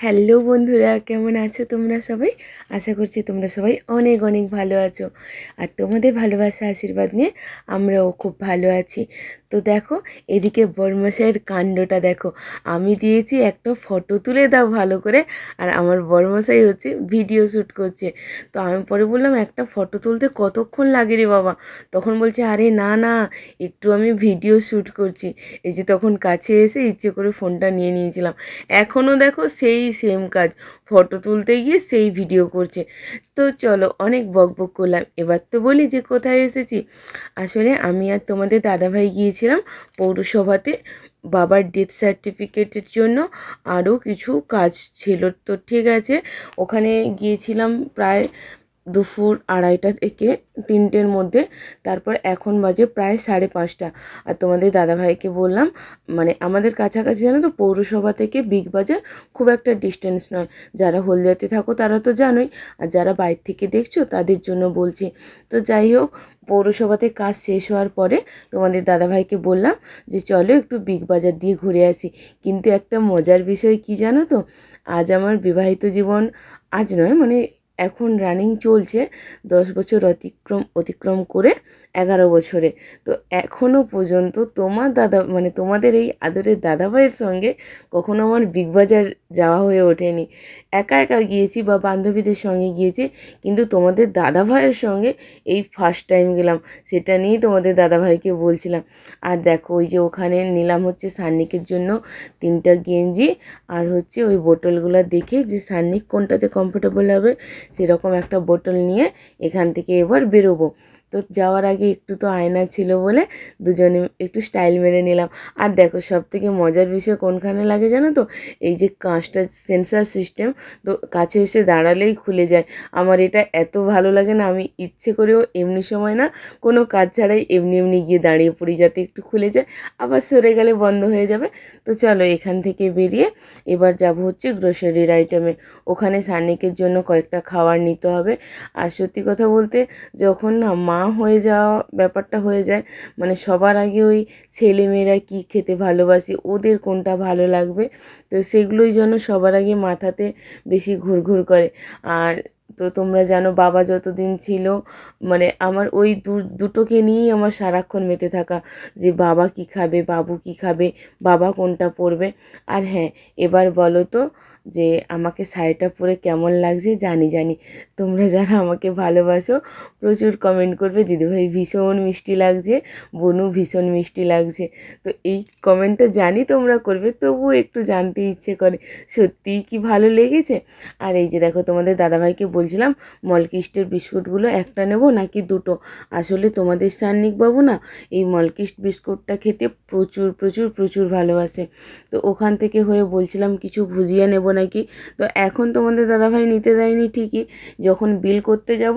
Hello বন্ধুরা, কেমন আছো তোমরা সবাই? আশা করছি তোমরা সবাই অনেক অনেক ভালো আছো। আর তোমাদের ভালোবাসা, আশীর্বাদ নিয়ে আমরাও খুব ভালো আছি। তো দেখো, এদিকে বর্মশাইয়ের কাণ্ডটা দেখো। আমি দিয়েছি একটা ফটো তুলে দাও ভালো করে। আর আমার বর্মশাই হচ্ছে ভিডিও শ্যুট করছে। তো আমি পরে বললাম, একটা ফটো তুলতে কতক্ষণ লাগে রে বাবা? তখন বলছে, আরে না না, একটু আমি ভিডিও শ্যুট করছি। এই যে তখন কাছে এসে ইচ্ছে করে ফোনটা নিয়ে নিয়েছিলাম। এখনও দেখো সেই সেম কাজ। ফটো তুলতে গিয়ে সেই ভিডিও করছে। তো চলো অনেক বক বক করলাম। এবার তো বলি যে কোথায় এসেছি। আসলে আমি আর তোমাদের দাদাভাই গিয়েছিলাম পৌরসভাতে। বাবার ডেথ সার্টিফিকেটের জন্য আরও কিছু কাজ ছিল। তো ঠিক আছে, ওখানে গিয়েছিলাম প্রায় দুপুর আড়াইটা থেকে তিনটের মধ্যে, তারপর এখন বাজে প্রায় সাড়ে পাঁচটা। আর তোমাদের দাদাভাইকে বললাম মানে আমাদের কাছাকাছি জানো তো, পৌরসভা থেকে বিগ বাজার খুব একটা ডিস্টেন্স নয়। যারা হলদিয়াতে থাকো তারা তো জানোই, আর যারা বাইর থেকে দেখছ তাদের জন্য বলছি। তো যাই হোক, পৌরসভাতে কাজ শেষ হওয়ার পরে তোমাদের দাদাভাইকে বললাম যে, চলো একটু বিগ বাজার দিয়ে ঘুরে আসি। কিন্তু একটা মজার বিষয় কি জানো তো, আজ আমার বিবাহিত জীবন, আজ নয় মানে এখন রানিং চলছে। দশ বছর অতিক্রম অতিক্রম করে এগারো বছরে। তো এখনও পর্যন্ত তোমার দাদা মানে তোমাদের এই আদরের দাদাভাইয়ের সঙ্গে কখনো আমার বিগ বাজার যাওয়া হয়ে ওঠেনি। একা একা গিয়েছি বা বান্ধবীদের সঙ্গে গিয়েছি, কিন্তু তোমাদের দাদাভাইয়ের সঙ্গে এই ফার্স্ট টাইম গেলাম, সেটা নিয়েই তোমাদের দাদাভাইকে বলছিলাম। আর দেখো, ওই যে ওখানে নিলাম হচ্ছে সান্নিকের জন্য তিনটা গেঞ্জি, আর হচ্ছে ওই বোটলগুলো দেখে যে সান্নিক কোনটাতে কমফোর্টেবল হবে, সেরকম একটা বোটল নিয়ে এখান থেকে এবার বেরোবো। তো যাওয়ার আগে একটু তো আয়না ছিল বলে দুজনে একটু স্টাইল মেরে নিলাম। আর দেখো সব থেকে মজার বিষয় কোনখানে লাগে জানো তো? এই যে কাঁচটা সেন্সার সিস্টেম তো কাছে এসে দাঁড়ালেই খুলে যায়। আমার এটা এত ভালো লাগে না, আমি ইচ্ছে করেও এমনি সময় না কোনো কাজ ছাড়াই এমনি এমনি গিয়ে দাঁড়িয়ে পড়ি যাতে একটু খুলে যায়, আবার সরে গেলে বন্ধ হয়ে যাবে। তো চলো এখান থেকে বেরিয়ে এবার যাব হচ্ছে গ্রোসারির আইটেমে ওখানে সানিকের জন্য কয়েকটা খাবার নিতে হবে। আর সত্যি কথা বলতে যখন না মা হয়ে যাওয়া ব্যাপারটা হয়ে যায়। মানে সবার আগে ওই ছেলেমেয়েরা কী খেতে ভালোবাসে, ওদের কোনটা ভালো লাগবে? তো সেগুলোই যেন সবার আগে মাথাতে বেশি ঘুরঘুর করে। আর তো তোমরা জানো বাবা যতদিন ছিল মানে আমার ওই দুটোকে নিয়েই আমার সারাক্ষণ মেতে থাকা, যে বাবা কী খাবে, বাবু কী খাবে, বাবা কোনটা পরবে। আর হ্যাঁ এবার বলো তো যে আমাকে শাড়িটা পরে কেমন লাগছে জানি জানি। তোমরা যারা আমাকে ভালোবাসো, প্রচুর কমেন্ট করবে, দিদিভাই ভীষণ মিষ্টি লাগছে, বনু ভীষণ মিষ্টি লাগছে। তো এই কমেন্টটা জানি তোমরা করবে, তবুও একটু জানতে ইচ্ছে করে, সত্যিই কি ভালো লেগেছে? আর এই যে দেখো তোমাদের দাদাভাইকে বলছিলাম মলকিস্টের বিস্কুটগুলো একটা নেব নাকি দুটো? আসলে তোমাদের বাবু না, এই মলকিস্ট বিস্কুটটা খেতে প্রচুর প্রচুর প্রচুর ভালোবাসে। তো ওখান থেকে হয়ে বলছিলাম, কিছু ভুজিয়া নেব নাকি? তো এখন তোমাদের দাদাভাই নিতে দেয়নি ঠিকই। যখন বিল করতে যাব,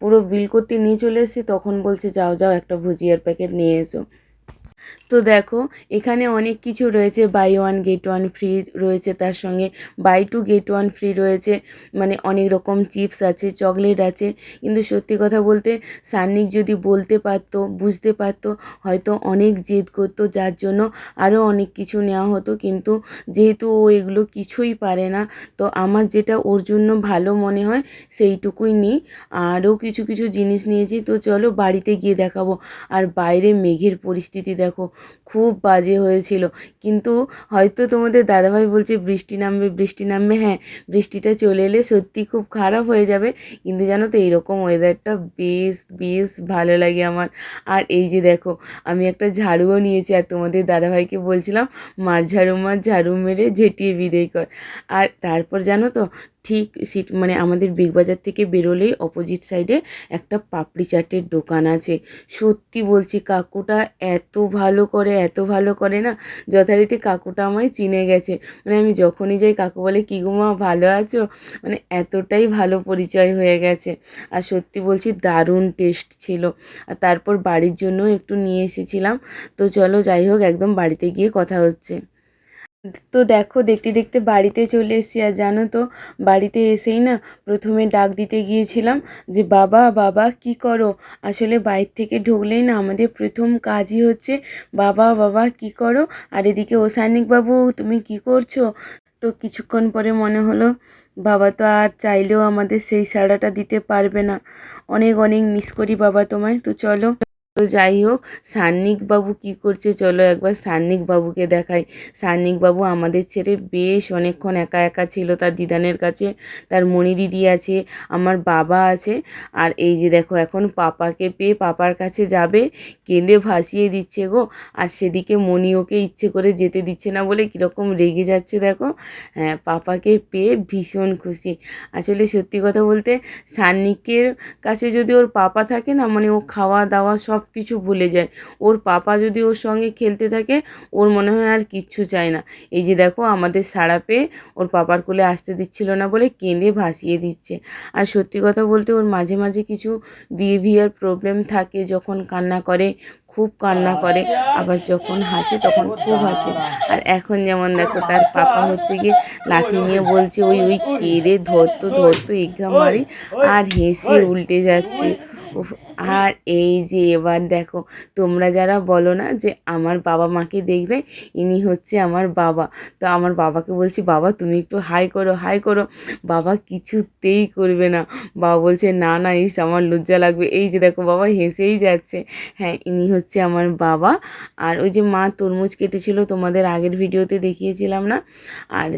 পুরো বিল করতে নিয়ে চলে এসেছি, তখন বলছে, যাও যাও, একটা ভুজিয়ার প্যাকেট নিয়ে এসো। তো দেখো, এখানে অনেক কিছু রয়েছে buy one get one free রয়েছে, তার সঙ্গে buy two get one free রয়েছে মানে অনেক রকম চিপস আছে চকলেট আছে, কিন্তু সত্যি কথা বলতে সান্নিক যদি বলতে পারতো, বুঝতে পারতো, হয়তো অনেক জেদ করতো, যার জন্য আরও অনেক কিছু নেওয়া হতো, কিন্তু যেহেতু ও এগুলো কিছুই পারে না, তো আমার যেটা ওর জন্য ভালো মনে হয়, সেইটুকুই নিই। আরও কিছু কিছু জিনিস নিয়েছি, তো চলো বাড়িতে গিয়ে দেখাবো। আর বাইরে মেঘের পরিস্থিতি দেখো। খুব বাজে হয়েছিল। কিন্তু হয়তো তোমাদের দাদাভাই বলছে, বৃষ্টি নামবে বৃষ্টি নামবে। হ্যাঁ বৃষ্টিটা চলে এলে সত্যি খুব খারাপ হয়ে যাবে। কিন্তু জানো তো, এইরকম ওয়েদারটা বেশ বেশ ভালো লাগে আমার। আর এই যে দেখো, আমি একটা ঝাড়ুও নিয়েছি আর তোমাদের দাদাভাইকে বলছিলাম, মার ঝাড়ু মার ঝাড়ু মেরে ঝেঁটিয়ে বিদেয় কর। আর তারপর জানো তো ঠিক সিট মানে আমাদের বিগ বাজার থেকে বেরোলেই অপোজিট সাইডে একটা পাপড়ি চাটের দোকান আছে। সত্যি বলছি, কাকুটা এত ভালো করে, এত ভালো করে না, যথারীতি কাকুটা আমায় চিনে গেছে। মানে আমি যখনই যাই, কাকু বলে, কী গো মা, ভালো আছো? মানে এতটাই ভালো পরিচয় হয়ে গেছে। আর সত্যি বলছি, দারুণ টেস্ট ছিল। আর তারপর বাড়ির জন্য একটু নিয়ে এসেছিলাম। তো চলো, যাই হোক, একদম বাড়িতে গিয়ে কথা হচ্ছে। তো দেখো, দেখতে দেখতে বাড়িতে চলে এসেছি। আর জানো তো, বাড়িতে এসেই না প্রথমে ডাক দিতে গিয়েছিলাম যে, বাবা বাবা, কি করো? আসলে বাইর থেকে ঢুকলেই না আমাদের প্রথম কাজই হচ্ছে, বাবা বাবা, কি করো? আর এদিকে ও বাবু, তুমি কি করছ? তো কিছুক্ষণ পরে মনে হলো, বাবা তো আর চাইলেও আমাদের সেই সাড়াটা দিতে পারবে না। অনেক অনেক মিস করি বাবা তোমায়। তো চলো তো যাই হোক বাবু কি করছে চলো একবার বাবুকে দেখাই। বাবু আমাদের ছেড়ে বেশ অনেকক্ষণ একা একা ছিল তার দিদানের কাছে, তার মণি দিদি আছে, আমার বাবা আছে। আর এই যে দেখো, এখন পাপাকে পেয়ে পাপার কাছে যাবে, কেঁদে ভাসিয়ে দিচ্ছে গো। আর সেদিকে মণি ওকে ইচ্ছে করে যেতে দিচ্ছে না বলে কীরকম রেগে যাচ্ছে দেখো। হ্যাঁ পাপাকে পেয়ে ভীষণ খুশি। আসলে সত্যি কথা বলতে, সান্নিকের কাছে যদি ওর পাপা থাকে না মানে ও খাওয়া দাওয়া সব কিছু ভুলে যায়। ওর পাপা যদি ওর সঙ্গে খেলতে থাকে, ওর মনে হয় আর কিচ্ছু চায় না। এই যে দেখো, আমাদের সাড়া পেয়ে ওর পাপার কোলে আসতে দিচ্ছিল না বলে কেঁদে ভাসিয়ে দিচ্ছে। আর সত্যি কথা বলতে ওর মাঝে মাঝে কিছু বিহেভিয়ার প্রবলেম থাকে, যখন কান্না করে, খুব কান্না করে, আবার যখন হাসে তখন খুব হাসে। আর এখন যেমন দেখো, তার পাপা হচ্ছে গিয়ে লাঠি নিয়ে বলছে, ওই ওই কেড়ে ধরতো ধরতো এঘা মারি, আর হেসে উল্টে যাচ্ছে। আর এই যে এবার দেখো, তোমরা যারা বলো না যে আমার বাবা মাকে দেখবে, ইনি হচ্ছে আমার বাবা। তো আমার বাবাকে বলছি, বাবা, তুমি একটু হাই করো হাই করো। বাবা কিছুতেই করবে না। বাবা বলছে, না না, ইস, আমার লজ্জা লাগবে। এই যে দেখো, বাবা হেসেই যাচ্ছে। হ্যাঁ ইনি হচ্ছে আমার বাবা। আর ওই যে মা তরমুজ কেটেছিল, তোমাদের আগের ভিডিওতে দেখিয়েছিলাম না? আর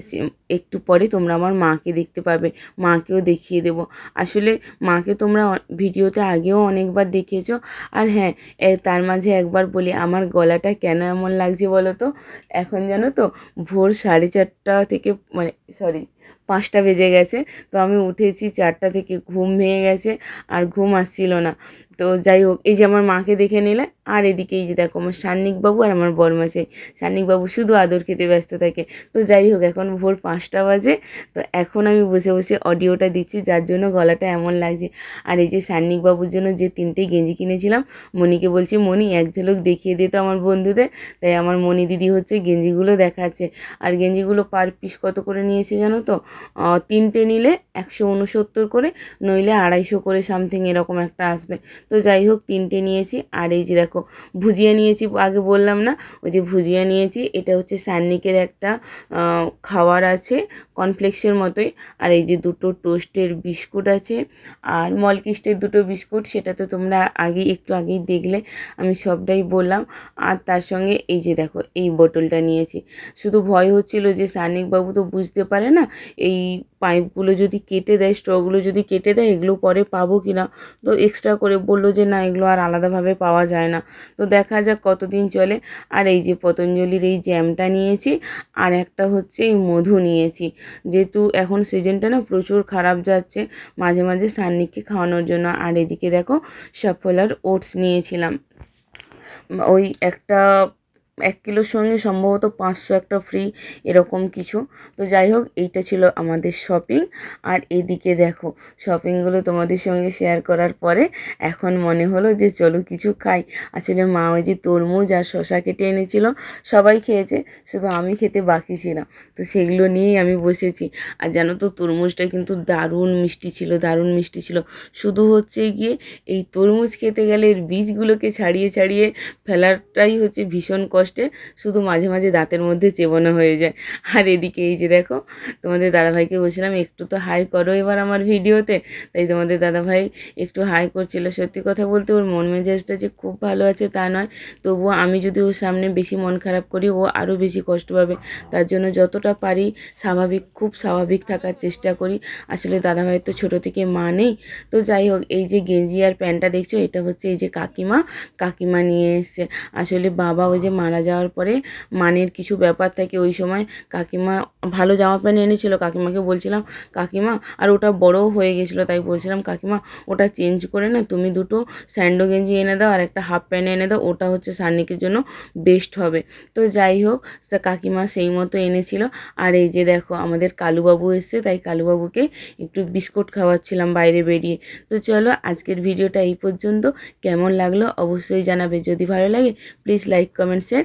একটু পরে তোমরা আমার মাকে দেখতে পাবে। মাকেও দেখিয়ে দেবো। আসলে মাকে তোমরা ভিডিওতে আগেও অনেকবার দেখিয়েছো। আর হ্যাঁ তার মাঝে একবার বলি, আমার গলাটা কেন এমন লাগছে বলো তো? এখন জানো তো, ভোর সাড়ে চারটা থেকে মানে সরি পাঁচটা বেজে গেছে। তো আমি উঠেছি, চারটা থেকে ঘুম ভেঙে গেছে আর ঘুম আসছিল না। তো যাই হোক, এই যে আমার মাকে দেখে নিলে, আর এদিকে এই যে দেখো আমার সান্নিকবাবু আর আমার বরমাসাই সান্নিকবাবু শুধু আদর খেতে ব্যস্ত থাকে। তো যাই হোক, এখন ভোর পাঁচটা বাজে। তো এখন আমি বসে বসে অডিওটা দিচ্ছি, যার জন্য গলাটা এমন লাগছে। আর এই যে সান্নিকবাবুর জন্য যে তিনটে গেঞ্জি কিনেছিলাম মণিকে বলছি মণি এক ঝলক দেখিয়ে দিত আমার বন্ধুদের। তাই আমার মণি দিদি হচ্ছে গেঞ্জিগুলো দেখাচ্ছে। আর গেঞ্জিগুলো পার পিস কত করে নিয়েছে জানো তো? তিনটে নিলে একশো উনসত্তর করে, নইলে আড়াইশো করে সামথিং এরকম একটা আসবে। তো যাই হোক, তিনটে নিয়েছি। আর এই যে দেখো, ভুজিয়া নিয়েছি, আগে বললাম না, ওই যে ভুজিয়া নিয়েছি, এটা হচ্ছে সান্নিকের একটা খাওয়ার আছে কর্নফ্লেক্সের মতোই। আর এই যে দুটো টোস্টের বিস্কুট আছে, আর মলকিস্টের দুটো বিস্কুট সেটা তো তোমরা আগে, একটু আগেই দেখলে আমি সবটাই বললাম। আর তার সঙ্গে এই যে দেখো, এই বোতলটা নিয়েছি। শুধু ভয় হচ্ছিল যে সানিকবাবু তো বুঝতে পারে না এই পাইপগুলো যদি কেটে দেয়, স্ট্রগুলো যদি কেটে দেয়, এগুলো পরে পাবো কি না তো এক্সট্রা করে বলল যে, না, এগুলো আর আলাদাভাবে পাওয়া যায় না। তো দেখা যাক কতদিন চলে। আর এই যে পতঞ্জলির এই জ্যামটা নিয়েছি, আর একটা হচ্ছে এই মধু নিয়েছি। যেহেতু এখন সিজনটা না প্রচুর খারাপ যাচ্ছে, মাঝে মাঝে সান্নিককে খাওয়ানোর জন্য। আর এদিকে দেখো, সাফলার ওটস নিয়েছিলাম। ওই একটা এক কিলোর সঙ্গে সম্ভবত পাঁচশো একটা ফ্রি এরকম কিছু। তো যাই হোক, এইটা ছিল আমাদের শপিং আর এদিকে দেখো শপিংগুলো তোমাদের সঙ্গে শেয়ার করার পরে এখন মনে হলো যে চলো কিছু খাই। আসলে মা ওই যে তরমুজ আর শশা কেটে এনেছিল, সবাই খেয়েছে, শুধু আমি খেতে বাকি ছিলাম। তো সেগুলো নিয়েই আমি বসেছি। আর জানো তো, তরমুজটা কিন্তু দারুণ মিষ্টি ছিল, দারুণ মিষ্টি ছিল। শুধু হচ্ছে গিয়ে এই তরমুজ খেতে গেলে এর বীজগুলোকে ছাড়িয়ে ছাড়িয়ে ফেলাটাই হচ্ছে ভীষণ কষ্টে। শুধু মাঝে মাঝে দাঁতের মধ্যে চেবনা হয়ে যায়। আর এদিকে এই যে দেখো, তোমাদের দাদাভাইকে বলছিলাম, একটু তো হাই করো এবার আমার ভিডিওতে। তাই তোমাদের দাদাভাই একটু হাই করছিল। সত্যি কথা বলতে ওর মন মেজাজটা যে খুব ভালো আছে তা নয়। তবুও আমি যদি ওর সামনে বেশি মন খারাপ করি, ও আরও বেশি কষ্ট পাবে। তার জন্য যতটা পারি স্বাভাবিক, খুব স্বাভাবিক থাকার চেষ্টা করি। আসলে দাদাভাইয়ের তো ছোটো থেকে মা নেই। তো যাই হোক, এই যে গেঞ্জি আর প্যান্টটা দেখছ, এটা হচ্ছে এই যে কাকিমা। কাকিমা নিয়ে এসছে। আসলে বাবা ওই যে মারা যাওয়ার পরে মানের কিছু ব্যাপার থাকে, ওই সময় কাকিমা ভালো জামা প্যান্ট এনেছিল, কাকিমাকে বলছিলাম, কাকিমা, আর ওটা বড়ও হয়ে গেছিল। তাই বলছিলাম, কাকিমা, ওটা চেঞ্জ করে না, তুমি দুটো স্যান্ডো গেঞ্জি এনে দাও, আর একটা হাফ প্যান্ট এনে দাও, ওটা হচ্ছে সান্নিকের জন্য বেস্ট হবে। তো যাই হোক কাকিমা সেই মতো এনেছিল। আর এই যে দেখো, আমাদের কালুবাবু এসছে, তাই কালুবাবুকে একটু বিস্কুট খাওয়াচ্ছিলাম বাইরে বেরিয়ে। তো চলো, আজকের ভিডিওটা এই পর্যন্ত। কেমন লাগল অবশ্যই জানাবে। যদি ভালো লাগে প্লিজ লাইক কমেন্ট শেয়ার